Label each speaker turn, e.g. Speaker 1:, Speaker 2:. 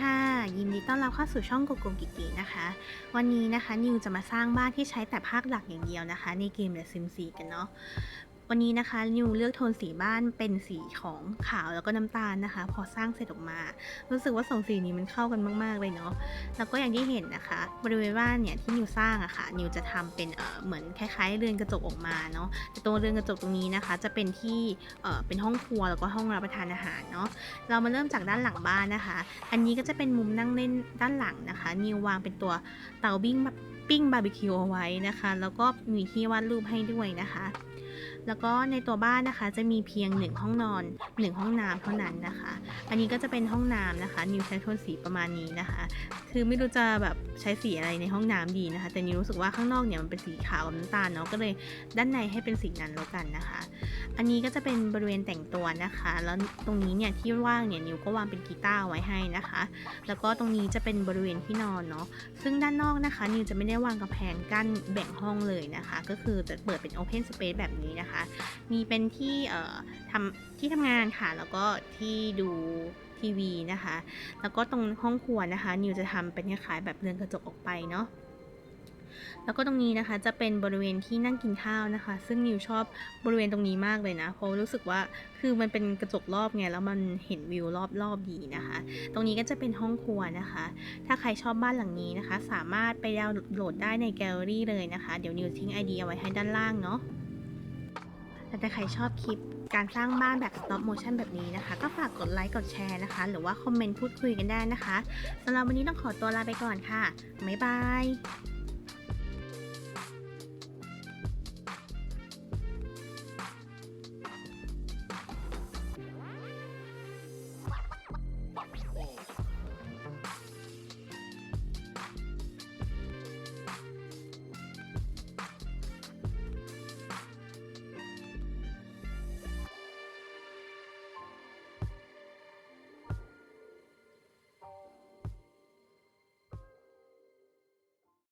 Speaker 1: ค่ะ ยินดีต้อนรับเข้าสู่ช่องโกโกกิกินะคะ วันนี้นะคะนิวจะมาสร้างบ้านที่ใช้แต่ภาคหลักอย่างเดียวนะคะ ในเกมเดอะซิมซีกันเนาะ วันนี้นะคะนิวเลือกโทนสีบ้านเป็นสีของขาวแล้วก็น้ำตาลนะคะ พอสร้างเสร็จออกมา รู้สึกว่าสองสีนี้มันเข้ากันมาก ๆ เลยเนาะแล้วก็อย่างที่เห็นนะคะ บริเวณบ้านเนี่ยที่นิวสร้างอะค่ะนิวจะทำเป็นเหมือนคล้ายๆเรือนกระจกออกมาเนาะแต่ตัวเรือนกระจกตรงนี้นะคะ จะเป็นที่เอ่อเป็นห้องครัวแล้วก็ห้องรับประทานอาหารเนาะเรามาเริ่มจากด้านหลังบ้านนะคะ อันนี้ก็จะเป็นมุมนั่งเล่นด้านหลังนะคะนิววางเป็นตัวเตาบิ้งปิ้งบาร์บีคิวเอาไว้นะคะ แล้วก็มีที่วาดรูปให้ด้วยนะคะ แล้วก็ในตัวบ้านนะคะจะมีเพียงหนึ่งห้องนอนหนึ่งห้องน้ำเท่านั้นนะคะ อันนี้ก็จะเป็นห้องน้ำนะคะนิวใช้โทนสีประมาณนี้นะคะ คือไม่รู้จะแบบใช้สีอะไรในห้องน้ำดีนะคะ แต่นิวรู้สึกว่าข้างนอกเนี่ยมันเป็นสีขาวกับน้ำตาลเนาะก็เลยด้านในให้เป็นสีนั้นแล้วกันนะคะ อันนี้ก็จะเป็นบริเวณแต่งตัวนะคะ แล้วตรงนี้เนี่ยที่ว่างเนี่ยนิวก็วางเป็นกีตาร์ไว้ให้นะคะ แล้วก็ตรงนี้จะเป็นบริเวณที่นอนเนาะซึ่งด้านนอกนะคะนิวจะไม่ได้วางกระแพงกั้นแบ่งห้องเลยนะคะ ก็คือจะเปิดเป็น Open Space แบบนี้นะคะ มีเป็นที่เอ่อทำที่ทำงานค่ะ แล้วก็ที่ดู ทีวีนะคะ แล้วก็ตรงห้องครัวนะคะ นิวจะทำเป็นคล้ายๆแบบเรือนกระจกออกไปเนาะแล้วก็ตรงนี้นะคะจะเป็นบริเวณที่นั่งกินข้าวนะคะ ซึ่งนิวชอบบริเวณตรงนี้มากเลยนะ เพราะรู้สึกว่าคือมันเป็นกระจกรอบไงแล้วมันเห็นวิวรอบๆดีนะคะ ตรงนี้ก็จะเป็นห้องครัวนะคะ ถ้าใครชอบบ้านหลังนี้นะคะ สามารถไปดาวน์โหลดได้ในแกลเลอรี่เลยนะคะ เดี๋ยวนิวทิ้งไอเดียไว้ให้ด้านล่างเนาะและถ้าใครชอบคลิป การสร้างบ้านแบบ stop motion แบบนี้นะคะ ก็ฝากกดไลค์กดแชร์นะคะ หรือว่าคอมเมนต์พูดคุยกันได้นะคะสำหรับวันนี้ต้องขอตัวลาไปก่อนค่ะบ๊ายบาย